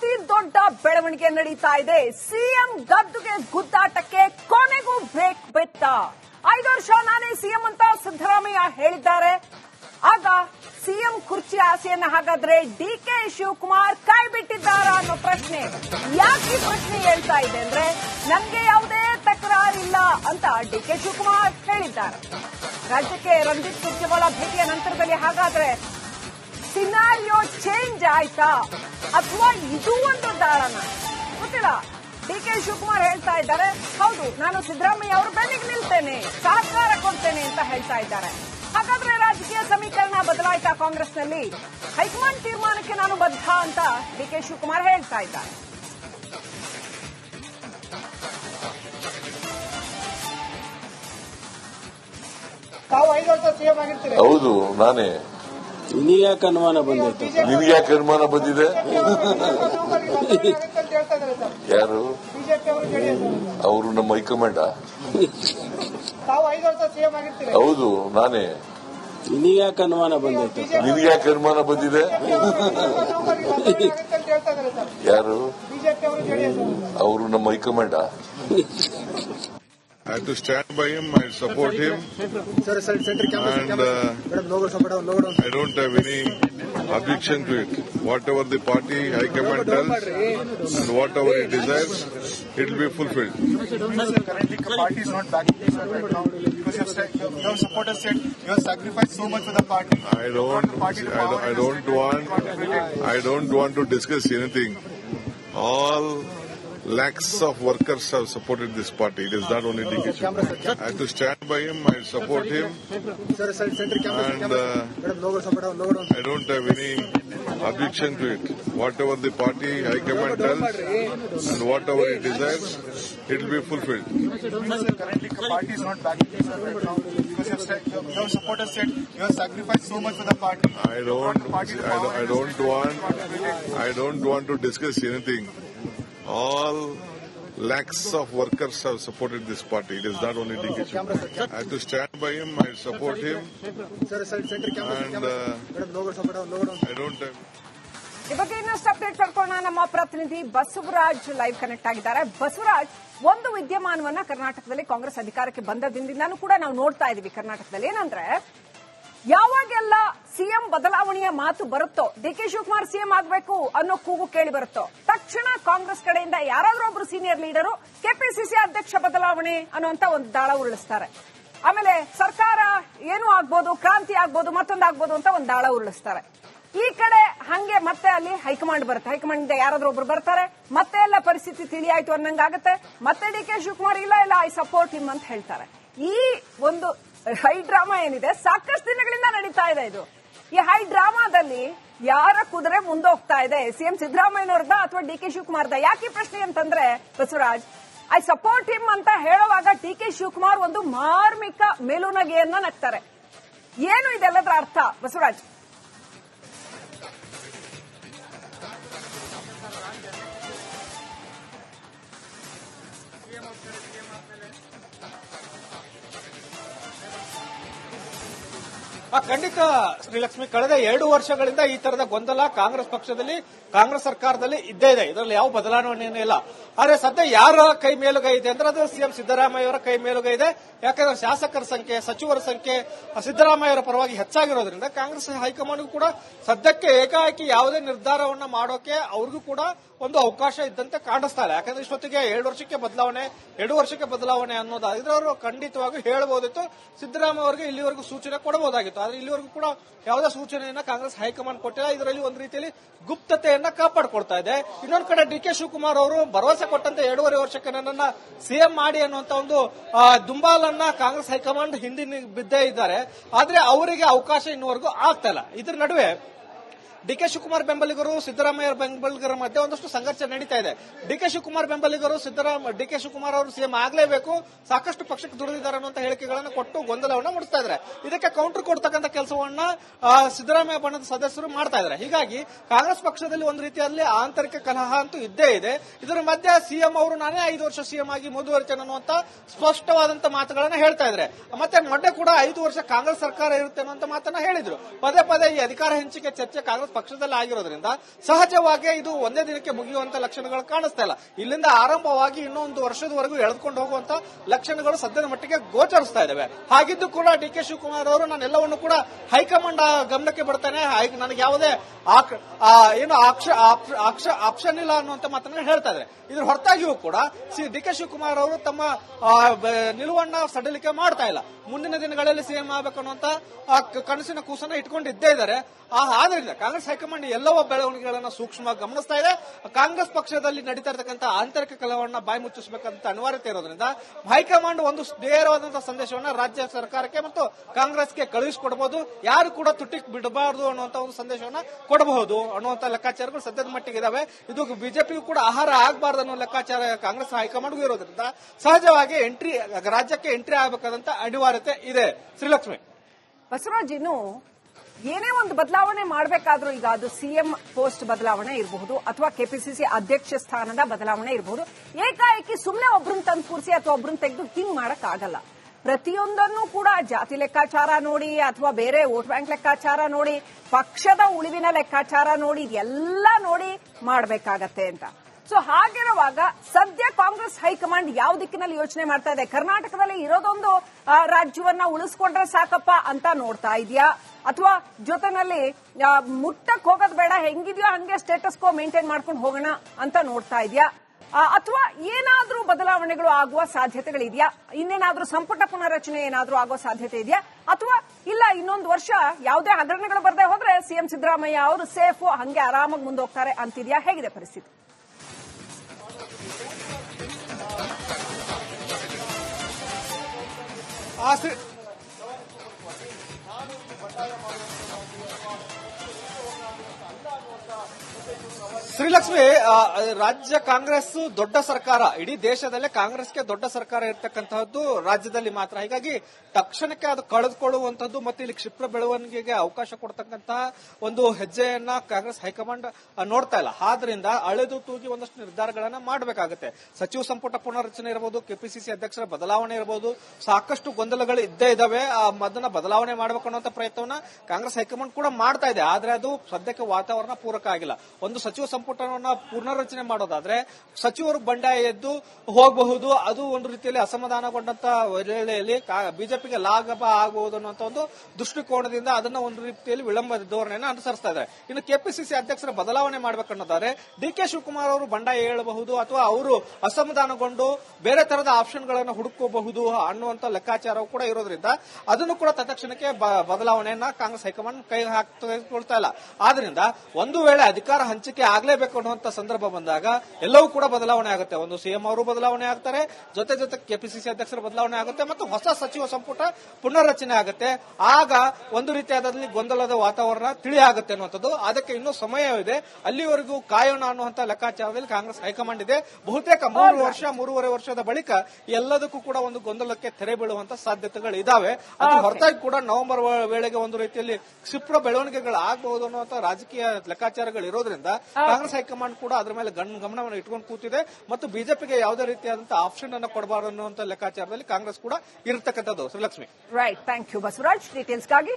ಅತಿ ದೊಡ್ಡ ಬೆಳವಣಿಗೆ ನಡೀತಾ ಇದೆ. ಸಿಎಂ ಗದ್ದುಗೆ ಗುದ್ದಾಟಕ್ಕೆ ಕೊನೆಗೂ ಬ್ರೇಕ್ ಬಿತ್ತ ಐದು ವರ್ಷ ನಾನೇ ಸಿಎಂ ಅಂತ ಸಿದ್ದರಾಮಯ್ಯ ಹೇಳಿದ್ದಾರೆ. ಆಗ ಸಿಎಂ ಕುರ್ಚಿ ಆಸೆಯನ್ನು ಹಾಗಾದ್ರೆ ಡಿ ಕೆ ಶಿವಕುಮಾರ್ ಕೈ ಬಿಟ್ಟಿದ್ದಾರ ಅನ್ನೋ ಪ್ರಶ್ನೆ. ಯಾಕೆ ಪ್ರಶ್ನೆ ಹೇಳ್ತಾ ಇದೆ ಅಂದ್ರೆ ನಮ್ಗೆ ಯಾವುದೇ ತಕರಾರಿಲ್ಲ ಅಂತ ಡಿ ಕೆ ಶಿವಕುಮಾರ್ ಹೇಳಿದ್ದಾರೆ. ರಾಜ್ಯಕ್ಕೆ ರಂಜಿತ್ ಸುರ್ಜೇವಾಲಾ ಭೇಟಿಯ ನಂತರದಲ್ಲಿ ಹಾಗಾದ್ರೆ ಸಿನಾರಿಯೋ ಚೇಂಜ್ ಆಯ್ತಾ? ಅಥವಾ ಇದು ಒಂದು ದಾಳನ ಗೊತ್ತಿಲ್ಲ. ಡಿ ಕೆ ಶಿವಕುಮಾರ್ ಹೇಳ್ತಾ ಇದ್ದಾರೆ ಹೌದು ನಾನು ಸಿದ್ದರಾಮಯ್ಯ ಅವರು ಬೆನ್ನಿಗೆ ನಿಲ್ತೇನೆ ಸಹಕಾರ ಕೊಡ್ತೇನೆ ಅಂತ ಹೇಳ್ತಾ ಇದ್ದಾರೆ. ಹಾಗಾದ್ರೆ ರಾಜಕೀಯ ಸಮೀಕರಣ ಬದಲಾಯ್ತಾ ಕಾಂಗ್ರೆಸ್ನಲ್ಲಿ? ಹೈಕಮಾಂಡ್ ತೀರ್ಮಾನಕ್ಕೆ ನಾನು ಬದ್ಧ ಅಂತ ಡಿ ಕೆ ಶಿವಕುಮಾರ್ ಹೇಳ್ತಾ ಇದ್ದಾರೆ. ಹೌದು ನಾನೇ. ನಿನಗ್ಯಾಕೆ ಅನುಮಾನ ಬಂದೈತೆ ನಿನಗೆ ಯಾಕೆ ಅನುಮಾನ ಬಂದಿದೆ. ಅಂತ ಹೇಳ್ತಾ ಇದ್ದಾರೆ ಸರ್ ಯಾರು ಅವರು ನಮ್ಮ ಹೈಕಮಾಂಡ ಹೌದು ನಾನೇ. ಇನಿಯಾ ಅನುಮಾನ ಬಂದೈತೆ ನಿನಗೆ ಯಾಕೆ ಅನುಮಾನ ಬಂದಿದೆ. ಅಂತ ಹೇಳ್ತಾ ಇದ್ದಾರೆ ಸರ್ ಯಾರು? ಅವರು ನಮ್ಮ ಹೈಕಮಾಂಡ. I have to stand by him. I support him. Sir, sir, center and uh, I don't have any objection to it. Whatever the party High Command tells and whatever it desires, it will be fulfilled. Sir, currently the party is not backing this. right now because your, supporters said you have sacrificed so much for the party. I don't. Party I don't, I don't want. I don't want to discuss anything. All lakhs of workers have supported this party. It is not only indication. I have to stand by him. I support him. And uh, I don't have any objection to it. Whatever the party High Command tells and whatever it desires, it will be fulfilled. Currently, the party is not backing right now because your supporters said you have sacrificed so much for the party. I don't. I don't, I don't want. I don't want to discuss anything. All lakhs of workers have supported this party. It is not only DK. I have to stand by him. I support him, and uh, I don't have. ಈ ಬಗ್ಗೆ ಇನ್ನಷ್ಟು update ಪಡ್ಕೊಳ್ಳೋಣ ನಮ್ಮ ಪ್ರತಿನಿಧಿ Basavaraj live connect ಆಗಿದ್ದಾರೆ ಬಸವರಾಜ್ ಒಂದು ವಿದ್ಯಮಾನವನ್ನ ಕರ್ನಾಟಕದಲ್ಲಿ ಕಾಂಗ್ರೆಸ್ ಅಧಿಕಾರಕ್ಕೆ ಬಂದ ದಿನದಿಂದಾನು ಕೂಡ ನಾವು ನೋಡ್ತಾ ಇದೀವಿ ಕರ್ನಾಟಕದಲ್ಲಿ ಏನಂದ್ರೆ ಯಾವಾಗೆಲ್ಲ ಸಿಎಂ ಬದಲಾವಣೆಯ ಮಾತು ಬರುತ್ತೋ? ಡಿ ಕೆ ಶಿವಕುಮಾರ್ ಸಿಎಂ ಆಗಬೇಕು ಅನ್ನೋ ಕೂಗು ಕೇಳಿ ಬರುತ್ತೋ? ತಕ್ಷಣ ಕಾಂಗ್ರೆಸ್ ಕಡೆಯಿಂದ ಯಾರಾದ್ರೂ ಒಬ್ರು ಸೀನಿಯರ್ ಲೀಡರು ಕೆಪಿಸಿಸಿ ಅಧ್ಯಕ್ಷ ಬದಲಾವಣೆ ಅನ್ನುವಂತ ಒಂದು ದಾಳ ಉರುಳಿಸ್ತಾರೆ. ಆಮೇಲೆ ಸರ್ಕಾರ ಏನು ಆಗ್ಬೋದು, ಕ್ರಾಂತಿ ಆಗ್ಬೋದು, ಮತ್ತೊಂದು ಆಗ್ಬೋದು ಅಂತ ಒಂದು ದಾಳ ಉರುಳಿಸ್ತಾರೆ. ಈ ಕಡೆ ಹಂಗೆ ಮತ್ತೆ ಅಲ್ಲಿ ಹೈಕಮಾಂಡ್ ಬರುತ್ತೆ. ಹೈಕಮಾಂಡ್ ಇಂದ ಯಾರಾದ್ರೂ ಒಬ್ರು ಬರ್ತಾರೆ, ಮತ್ತೆ ಎಲ್ಲ ಪರಿಸ್ಥಿತಿ ತಿಳಿಯಾಯ್ತು ಅನ್ನಂಗಾಗುತ್ತೆ. ಮತ್ತೆ ಡಿ ಕೆ ಶಿವಕುಮಾರ್, ಇಲ್ಲ ಇಲ್ಲ ಐ ಸಪೋರ್ಟ್ ಹಿಮ್ ಅಂತ ಹೇಳ್ತಾರೆ. ಈ ಒಂದು ಹೈ ಡ್ರಾಮಾ ಏನಿದೆ, ಸಾಕಷ್ಟು ದಿನಗಳಿಂದ ನಡೀತಾ ಇದೆ ಇದು. ಈ ಹೈ ಡ್ರಾಮಾದಲ್ಲಿ ಯಾರ ಕುದುರೆ ಮುಂದೋಗ್ತಾ ಇದೆ? ಸಿಎಂ ಸಿದ್ದರಾಮಯ್ಯನವ್ರದ ಅಥವಾ ಡಿ ಕೆ ಶಿವಕುಮಾರ್ದ? ಯಾಕೆ ಪ್ರಶ್ನೆ ಅಂತಂದ್ರೆ, ಬಸವರಾಜ್, ಐ ಸಪೋರ್ಟ್ ಹಿಮ್ ಅಂತ ಹೇಳುವಾಗ ಡಿ ಕೆ ಶಿವಕುಮಾರ್ ಒಂದು ಮಾರ್ಮಿಕ ಮೇಲುನಗೆಯನ್ನ ನಗ್ತಾರೆ. ಏನು ಇದೆಲ್ಲದರ ಅರ್ಥ, ಬಸವರಾಜ್? ಖಂಡಿತ ಶ್ರೀಲಕ್ಷ್ಮಿ, ಕಳೆದ ಎರಡು ವರ್ಷಗಳಿಂದ ಈ ತರದ ಗೊಂದಲ ಕಾಂಗ್ರೆಸ್ ಪಕ್ಷದಲ್ಲಿ, ಕಾಂಗ್ರೆಸ್ ಸರ್ಕಾರದಲ್ಲಿ ಇದ್ದೇ ಇದೆ. ಇದರಲ್ಲಿ ಯಾವ ಬದಲಾವಣೆಯೂ ಇಲ್ಲ. ಆದ್ರೆ ಸದ್ಯ ಯಾರ ಕೈ ಮೇಲುಗೈ ಇದೆ ಅಂದ್ರೆ ಅದು ಸಿಎಂ ಸಿದ್ದರಾಮಯ್ಯ ಅವರ ಕೈ ಮೇಲುಗೈ ಇದೆ. ಯಾಕಂದ್ರೆ ಶಾಸಕರ ಸಂಖ್ಯೆ, ಸಚಿವರ ಸಂಖ್ಯೆ ಸಿದ್ದರಾಮಯ್ಯ ಅವರ ಪರವಾಗಿ ಹೆಚ್ಚಾಗಿರೋದ್ರಿಂದ ಕಾಂಗ್ರೆಸ್ ಹೈಕಮಾಂಡ್ ಕೂಡ ಸದ್ಯಕ್ಕೆ ಏಕಾಏಕಿ ಯಾವುದೇ ನಿರ್ಧಾರವನ್ನು ಮಾಡೋಕೆ ಅವ್ರಿಗೂ ಕೂಡ ಒಂದು ಅವಕಾಶ ಇದ್ದಂತೆ ಕಾಣಿಸ್ತಾ ಇಲ್ಲ. ಯಾಕಂದ್ರೆ ಇಷ್ಟೊತ್ತಿಗೆ ಎರಡು ವರ್ಷಕ್ಕೆ ಬದಲಾವಣೆ, ಎರಡು ವರ್ಷಕ್ಕೆ ಬದಲಾವಣೆ ಅನ್ನೋದಾದ್ರೆ ಅವರು ಖಂಡಿತವಾಗಿ ಹೇಳಬಹುದಿತ್ತು ಸಿದ್ದರಾಮಯ್ಯ ಅವರಿಗೆ ಇಲ್ಲಿವರೆಗೂ ಸೂಚನೆ ಕೊಡಬಹುದಾಗಿತ್ತು. ಆದ್ರೆ ಇಲ್ಲಿವರೆಗೂ ಕೂಡ ಯಾವುದೇ ಸೂಚನೆಯನ್ನ ಕಾಂಗ್ರೆಸ್ ಹೈಕಮಾಂಡ್ ಕೊಟ್ಟಿಲ್ಲ. ಇದರಲ್ಲಿ ಒಂದು ರೀತಿಯಲ್ಲಿ ಗುಪ್ತತೆಯನ್ನ ಕಾಪಾಡಿಕೊಡ್ತಾ ಇದೆ. ಇನ್ನೊಂದು ಕಡೆ ಡಿ ಕೆ ಶಿವಕುಮಾರ್ ಅವರು ಭರವಸೆ ಕೊಟ್ಟಂತೆ ಎರಡೂವರೆ ವರ್ಷಕ್ಕೆ ನನ್ನನ್ನ ಸಿಎಂ ಮಾಡಿ ಅನ್ನುವಂತ ಒಂದು ದುಂಬಾಲನ್ನ ಕಾಂಗ್ರೆಸ್ ಹೈಕಮಾಂಡ್ ಹಿಂದಿನ ಬಿದ್ದೇ ಇದ್ದಾರೆ. ಆದ್ರೆ ಅವರಿಗೆ ಅವಕಾಶ ಇನ್ನುವರೆಗೂ ಆಗ್ತಾ ಇಲ್ಲ. ಇದ್ರ ನಡುವೆ ಡಿ ಕೆ ಶಿವಕುಮಾರ್ ಬೆಂಬಲಿಗರು ಸಿದ್ದರಾಮಯ್ಯ ಬೆಂಬಲಿಗರ ಮಧ್ಯೆ ಒಂದಷ್ಟು ಸಂಘರ್ಷ ನಡೀತಾ ಇದೆ. ಡಿಕೆ ಶಿವಕುಮಾರ್ ಬೆಂಬಲಿಗರು ಸಿದ್ದರಾಮ ಡಿಕೆ ಶಿವಕುಮಾರ್ ಅವರು ಸಿಎಂ ಆಗಲೇಬೇಕು. ಸಾಕಷ್ಟು ಪಕ್ಷಕ್ಕೆ ದುಡಿದಿದ್ದಾರೆ ಅನ್ನುವಂತ ಹೇಳಿಕೆಗಳನ್ನು ಕೊಟ್ಟು ಗೊಂದಲವನ್ನು ಮುಡಿಸ್ತಾ ಇದ್ದಾರೆ. ಇದಕ್ಕೆ ಕೌಂಟರ್ ಕೊಡ್ತಕ್ಕಂಥ ಕೆಲಸವನ್ನ ಸಿದ್ದರಾಮಯ್ಯ ಬಣದ ಸದಸ್ಯರು ಮಾಡ್ತಾ ಇದ್ದಾರೆ. ಹೀಗಾಗಿ ಕಾಂಗ್ರೆಸ್ ಪಕ್ಷದಲ್ಲಿ ಒಂದು ರೀತಿಯಲ್ಲಿ ಆಂತರಿಕ ಕಲಹ ಅಂತೂ ಇದ್ದೇ ಇದೆ. ಇದರ ಮಧ್ಯೆ ಸಿಎಂ ಅವರು ನಾನೇ ಐದು ವರ್ಷ ಸಿಎಂ ಆಗಿ ಮುಂದುವರಿತೇನೆ ಅನ್ನುವಂತ ಸ್ಪಷ್ಟವಾದಂತಹ ಮಾತುಗಳನ್ನು ಹೇಳ್ತಾ ಇದ್ದಾರೆ. ಮತ್ತೆ ಮೊನ್ನೆ ಕೂಡ ಐದು ವರ್ಷ ಕಾಂಗ್ರೆಸ್ ಸರ್ಕಾರ ಇರುತ್ತೆ ಅನ್ನುವಂತ ಮಾತನ್ನ ಹೇಳಿದ್ರು. ಪದೇ ಪದೇ ಈ ಅಧಿಕಾರ ಹಂಚಿಕೆ ಚರ್ಚೆ ಕಾಂಗ್ರೆಸ್ ಪಕ್ಷದಲ್ಲಿ ಆಗಿರೋದ್ರಿಂದ ಸಹಜವಾಗಿ ಇದು ಒಂದೇ ದಿನಕ್ಕೆ ಮುಗಿಯುವಂತ ಲಕ್ಷಣಗಳು ಕಾಣಿಸ್ತಾ ಇಲ್ಲ. ಇಲ್ಲಿಂದ ಆರಂಭವಾಗಿ ಇನ್ನೊಂದು ವರ್ಷದವರೆಗೂ ಎಳೆದುಕೊಂಡು ಹೋಗುವಂತ ಲಕ್ಷಣಗಳು ಸದ್ಯದ ಮಟ್ಟಿಗೆ ಗೋಚರಿಸ್ತಾ ಇದಾವೆ. ಹಾಗಿದ್ದು ಕೂಡ ಡಿ ಕೆ ಶಿವಕುಮಾರ್ ಅವರು ನಾನೆಲ್ಲವನ್ನು ಕೂಡ ಹೈಕಮಾಂಡ್ ಗಮನಕ್ಕೆ ಬರ್ತಾನೆ. ನನಗೆ ಯಾವುದೇ ಏನು ಆಕ್ಷ- ಆಪ್- ಆಕ್ಷ- ಆಪ್ಷನ್ ಇಲ್ಲ ಅನ್ನುವಂತ ಮಾತನ್ನ ಹೇಳ್ತಾ ಇದ್ದಾರೆ. ಇದ್ರ ಹೊರತಾಗಿಯೂ ಕೂಡ ಸಿ, ಡಿ ಕೆ ಶಿವಕುಮಾರ್ ಅವರು ತಮ್ಮ ನಿಲುವನ್ನ ಸಡಿಲಿಕೆ ಮಾಡ್ತಾ ಇಲ್ಲ. ಮುಂದಿನ ದಿನಗಳಲ್ಲಿ ಸಿಎಂ ಆಗಬೇಕು ಅನ್ನುವಂತ ಕನಸಿನ ಕೂಸನ್ನ ಇಟ್ಕೊಂಡಿದ್ದೇ ಇದ್ದಾರೆ. ಆದ್ರಿಂದ ಕಾಂಗ್ರೆಸ್ ಹೈಕಮಾಂಡ್ ಎಲ್ಲವ ಬೆಳವಣಿಗೆಗಳನ್ನ ಸೂಕ್ಷ್ಮವಾಗಿ ಗಮನಿಸ್ತಾ ಇದೆ. ಕಾಂಗ್ರೆಸ್ ಪಕ್ಷದಲ್ಲಿ ನಡೀತಾ ಇರತಕ್ಕಂಥ ಆಂತರಿಕ ಕಲವನ್ನ ಬಾಯಿ ಮುಚ್ಚಿಸಬೇಕಂತ ಅನಿವಾರ್ಯತೆ ಇರೋದ್ರಿಂದ ಹೈಕಮಾಂಡ್ ಒಂದು ನೇರವಾದಂತಹ ಸಂದೇಶವನ್ನ ರಾಜ್ಯ ಸರ್ಕಾರಕ್ಕೆ ಮತ್ತು ಕಾಂಗ್ರೆಸ್ಗೆ ಕಳುಹಿಸಿಕೊಡಬಹುದು ಯಾರು ಕೂಡ ತುಟ್ಟಿಕ್ ಬಿಡಬಾರದು ಅನ್ನುವಂತ ಒಂದು ಸಂದೇಶವನ್ನ ಕೊಡಬಹುದು ಅನ್ನುವಂತ ಲೆಕ್ಕಾಚಾರಗಳು ಸದ್ಯದ ಮಟ್ಟಿಗೆ ಇದಾವೆ ಇದು ಬಿಜೆಪಿಗೂ ಕೂಡ ಆಹಾರ ಆಗಬಾರದು ಅನ್ನೋ ಲೆಕ್ಕಾಚಾರ ಕಾಂಗ್ರೆಸ್ ಹೈಕಮಾಂಡ್ಗೂ ಇರೋದ್ರಿಂದ ಸಹಜವಾಗಿ ಎಂಟ್ರಿ, ರಾಜ್ಯಕ್ಕೆ ಎಂಟ್ರಿ ಆಗಬೇಕಾದಂತ ಅನಿವಾರ್ಯತೆ ಇದೆ. ಶ್ರೀಲಕ್ಷ್ಮಿ. ಬಸವರಾಜ್, ಇನ್ನು ಏನೇ ಒಂದು ಬದಲಾವಣೆ ಮಾಡಬೇಕಾದ್ರೂ ಈಗ ಅದು ಸಿಎಂ ಪೋಸ್ಟ್ ಬದಲಾವಣೆ ಇರಬಹುದು ಅಥವಾ ಕೆಪಿಸಿಸಿ ಅಧ್ಯಕ್ಷ ಸ್ಥಾನದ ಬದಲಾವಣೆ ಇರಬಹುದು. ಏಕಾಏಕಿ ಸುಮ್ಮನೆ ಒಬ್ರನ್ನ ತಂದು ಕೂರಿಸಿ ಅಥವಾ ಒಬ್ರನ್ನ ತೆಗೆದು ಹಿಂಗ್ ಮಾಡಕ್ ಆಗಲ್ಲ ಪ್ರತಿಯೊಂದನ್ನು ಕೂಡ ಜಾತಿ ಲೆಕ್ಕಾಚಾರ ನೋಡಿ ಅಥವಾ ಬೇರೆ ವೋಟ್ ಬ್ಯಾಂಕ್ ಲೆಕ್ಕಾಚಾರ ನೋಡಿ, ಪಕ್ಷದ ಉಳಿವಿನ ಲೆಕ್ಕಾಚಾರ ನೋಡಿ ಎಲ್ಲ ನೋಡಿ ಮಾಡಬೇಕಾಗತ್ತೆ ಅಂತ. ಸೊ ಹಾಗಿರುವಾಗ ಸದ್ಯ ಕಾಂಗ್ರೆಸ್ ಹೈಕಮಾಂಡ್ ಯಾವ ದಿಕ್ಕಿನಲ್ಲಿ ಯೋಚನೆ ಮಾಡ್ತಾ ಇದೆ? ಕರ್ನಾಟಕದಲ್ಲಿ ಇರೋದೊಂದು ರಾಜ್ಯವನ್ನ ಉಳಿಸ್ಕೊಂಡ್ರೆ ಸಾಕಪ್ಪ ಅಂತ ನೋಡ್ತಾ ಇದೆಯಾ? ಅಥವಾ ಜೊತೆನಲ್ಲಿ ಮುಟ್ಟಕ್ ಹೋಗೋದ್ ಬೇಡ, ಹೆಂಗಿದ್ಯೋ ಹಂಗೆ ಸ್ಟೇಟಸ್ ಕೋ ಮೇಂಟೈನ್ ಮಾಡ್ಕೊಂಡು ಹೋಗೋಣ ಅಂತ ನೋಡ್ತಾ ಇದೆಯಾ? ಅಥವಾ ಏನಾದ್ರೂ ಬದಲಾವಣೆಗಳು ಆಗುವ ಸಾಧ್ಯತೆಗಳಿದೆಯಾ? ಇನ್ನೇನಾದ್ರೂ ಸಂಪುಟ ರಚನೆ ಏನಾದ್ರೂ ಆಗುವ ಸಾಧ್ಯತೆ ಇದೆಯಾ? ಅಥವಾ, ಇಲ್ಲ, ಇನ್ನೊಂದು ವರ್ಷ ಯಾವುದೇ ಹಗರಣಗಳು ಬರದೆ ಹೋದ್ರೆ ಸಿಎಂ ಸಿದ್ದರಾಮಯ್ಯ ಅವರು ಸೇಫ್, ಹಂಗೆ ಆರಾಮಾಗಿ ಮುಂದೋಗ್ತಾರೆ ಅಂತಿದ್ಯಾ? ಹೇಗಿದೆ ಪರಿಸ್ಥಿತಿ? ആസ് ಶ್ರೀಲಕ್ಷ್ಮಿ ರಾಜ್ಯ ಕಾಂಗ್ರೆಸ್ ದೊಡ್ಡ ಸರ್ಕಾರ. ಇಡೀ ದೇಶದಲ್ಲೇ ಕಾಂಗ್ರೆಸ್ಗೆ ದೊಡ್ಡ ಸರ್ಕಾರ ಇರತಕ್ಕಂತಹದ್ದು ರಾಜ್ಯದಲ್ಲಿ ಮಾತ್ರ. ಹೀಗಾಗಿ ತಕ್ಷಣಕ್ಕೆ ಅದು ಕಳೆದುಕೊಳ್ಳುವಂತದ್ದು ಮತ್ತೆ ಇಲ್ಲಿ ಕ್ಷಿಪ್ರ ಬೆಳವಣಿಗೆಗೆ ಅವಕಾಶ ಕೊಡ್ತಕ್ಕಂತಹ ಒಂದು ಹೆಜ್ಜೆಯನ್ನ ಕಾಂಗ್ರೆಸ್ ಹೈಕಮಾಂಡ್ ನೋಡ್ತಾ ಇಲ್ಲ. ಆದ್ರಿಂದ ಅಳೆದು ತೂಗಿ ಒಂದಷ್ಟು ನಿರ್ಧಾರಗಳನ್ನ ಮಾಡಬೇಕಾಗುತ್ತೆ. ಸಚಿವ ಸಂಪುಟ ಪುನರ್ರಚನೆ ಇರಬಹುದು ಕೆಪಿಸಿಸಿ ಅಧ್ಯಕ್ಷರ ಬದಲಾವಣೆ ಇರಬಹುದು ಸಾಕಷ್ಟು ಗೊಂದಲಗಳು ಇದ್ದೇ ಇದಾವೆ. ಅದನ್ನ ಬದಲಾವಣೆ ಮಾಡಬೇಕು ಅನ್ನುವಂತ ಪ್ರಯತ್ನವನ್ನ ಕಾಂಗ್ರೆಸ್ ಹೈಕಮಾಂಡ್ ಕೂಡ ಮಾಡ್ತಾ ಇದೆ. ಆದ್ರೆ ಅದು ಸದ್ಯಕ್ಕೆ ವಾತಾವರಣ ಪೂರಕ ಆಗಿಲ್ಲ. ಒಂದು ಸಚಿವ ಸಂಪುಟವನ್ನ ಪುನರ್ರಚನೆ ಮಾಡೋದಾದ್ರೆ ಸಚಿವರು ಬಂಡಾಯ ಎದ್ದು ಹೋಗಬಹುದು. ಅದು ಒಂದು ರೀತಿಯಲ್ಲಿ ಅಸಮಾಧಾನಗೊಂಡಂತ ವೇಳೆಯಲ್ಲಿ ಬಿಜೆಪಿಗೆ ಲಾಭ ಆಗಬಹುದು ಅನ್ನುವಂತ ಒಂದು ದೃಷ್ಟಿಕೋನದಿಂದ ಅದನ್ನ ಒಂದು ರೀತಿಯಲ್ಲಿ ವಿಳಂಬ ಧೋರಣೆಯನ್ನು ಅನುಸರಿಸ್ತಾ ಇದ್ದಾರೆ. ಇನ್ನು ಕೆಪಿಸಿಸಿ ಅಧ್ಯಕ್ಷರ ಬದಲಾವಣೆ ಮಾಡಬೇಕನ್ನೋದಾದ್ರೆ ಡಿ ಕೆ ಶಿವಕುಮಾರ್ ಅವರು ಬಂಡಾಯ ಹೇಳಬಹುದು ಅಥವಾ ಅವರು ಅಸಮಾಧಾನಗೊಂಡು ಬೇರೆ ತರದ ಆಪ್ಷನ್ಗಳನ್ನು ಹುಡುಕಬಹುದು ಅನ್ನುವಂತ ಲೆಕ್ಕಾಚಾರವು ಕೂಡ ಇರೋದ್ರಿಂದ ಅದನ್ನು ಕೂಡ ತತ್ಕ್ಷಣಕ್ಕೆ ಬದಲಾವಣೆಯನ್ನ ಕಾಂಗ್ರೆಸ್ ಹೈಕಮಾಂಡ್ ಕೈ ಹಾಕಿಕೊಳ್ತಾ ಇಲ್ಲ. ಆದ್ರಿಂದ ಒಂದು ವೇಳೆ ಅಧಿಕಾರ ಹಂಚಿಕೆ ಆಗ್ಲೇಬೇಕು ಅನ್ನುವಂತ ಸಂದರ್ಭ ಬಂದಾಗ ಎಲ್ಲವೂ ಕೂಡ ಬದಲಾವಣೆ ಆಗುತ್ತೆ. ಒಂದು ಸಿಎಂ ಅವರು ಬದಲಾವಣೆ ಆಗ್ತಾರೆ ಜೊತೆ ಜೊತೆ ಕೆಪಿಸಿಸಿ ಅಧ್ಯಕ್ಷರು ಬದಲಾವಣೆ ಆಗುತ್ತೆ ಮತ್ತು ಹೊಸ ಸಚಿವ ಸಂಪುಟ ಪುನರ್ರಚನೆ ಆಗುತ್ತೆ. ಆಗ ಒಂದು ರೀತಿಯಾದಲ್ಲಿ ಗೊಂದಲದ ವಾತಾವರಣ ತಿಳಿ ಆಗುತ್ತೆ ಅನ್ನುವಂಥದ್ದು. ಅದಕ್ಕೆ ಇನ್ನೂ ಸಮಯವಿದೆ. ಅಲ್ಲಿವರೆಗೂ ಕಾಯೋಣ ಅನ್ನುವಂತ ಲೆಕ್ಕಾಚಾರದಲ್ಲಿ ಕಾಂಗ್ರೆಸ್ ಹೈಕಮಾಂಡ್ ಇದೆ. ಬಹುತೇಕ ಮೂರು ವರ್ಷ ಮೂರುವರೆ ವರ್ಷದ ಬಳಿಕ ಎಲ್ಲದಕ್ಕೂ ಕೂಡ ಒಂದು ಗೊಂದಲಕ್ಕೆ ತೆರೆ ಬೀಳುವಂತ ಸಾಧ್ಯತೆಗಳು ಇದಾವೆ. ಅದು ಹೊರತಾಗಿ ಕೂಡ ನವೆಂಬರ್ ವೇಳೆಗೆ ಒಂದು ರೀತಿಯಲ್ಲಿ ಕ್ಷಿಪ್ರ ಬೆಳವಣಿಗೆಗಳು ಆಗಬಹುದು ಅನ್ನುವಂತ ರಾಜಕೀಯ ಲೆಕ್ಕಾಚಾರಗಳು ಇರೋದ್ರಿಂದ ಕಾಂಗ್ರೆಸ್ ಹೈಕಮಾಂಡ್ ಕೂಡ ಅದರ ಮೇಲೆ ಗಮನವನ್ನು ಇಟ್ಕೊಂಡು ಕೂತಿದೆ ಮತ್ತು ಬಿಜೆಪಿಗೆ ಯಾವುದೇ ರೀತಿಯಾದಂತಹ ಆಪ್ಷನ್ ಅನ್ನು ಕೊಡಬಾರದು ಅನ್ನುವಂತ ಲೆಕ್ಕಾಚಾರದಲ್ಲಿ ಕಾಂಗ್ರೆಸ್ ಕೂಡ ಇರತಕ್ಕಂಥದ್ದು. Srilakshmi. Right thank you Basavaraj. ಡೀಟೇಲ್ಸ್ಗಾಗಿ